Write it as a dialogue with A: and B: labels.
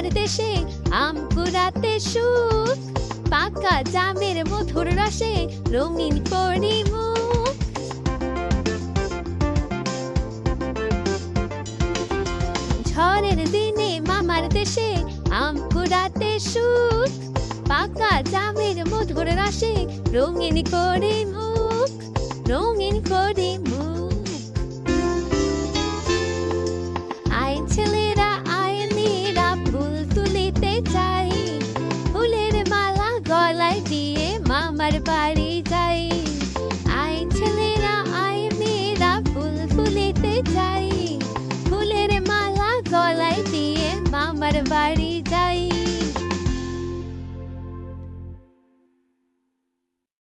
A: মামার দেশে আম কুড়াতে সুখ, পাকা জামের মধুর রসে রঙিন করি মুখ। ঝড়ের দিনে মামার দেশে আম কুড়াতে সুখ, পাকা জামের মধুর রসে রঙিন করে মুখ, রঙিন করে চাই। ফুলের মালা গলায় দিয়ে মামার বাড়ি যাই। আই ছেলেরা আই মেয়েরা, ফুল তুলিতে চাই। ফুলের মালা গলায় দিয়ে মামার বাড়ি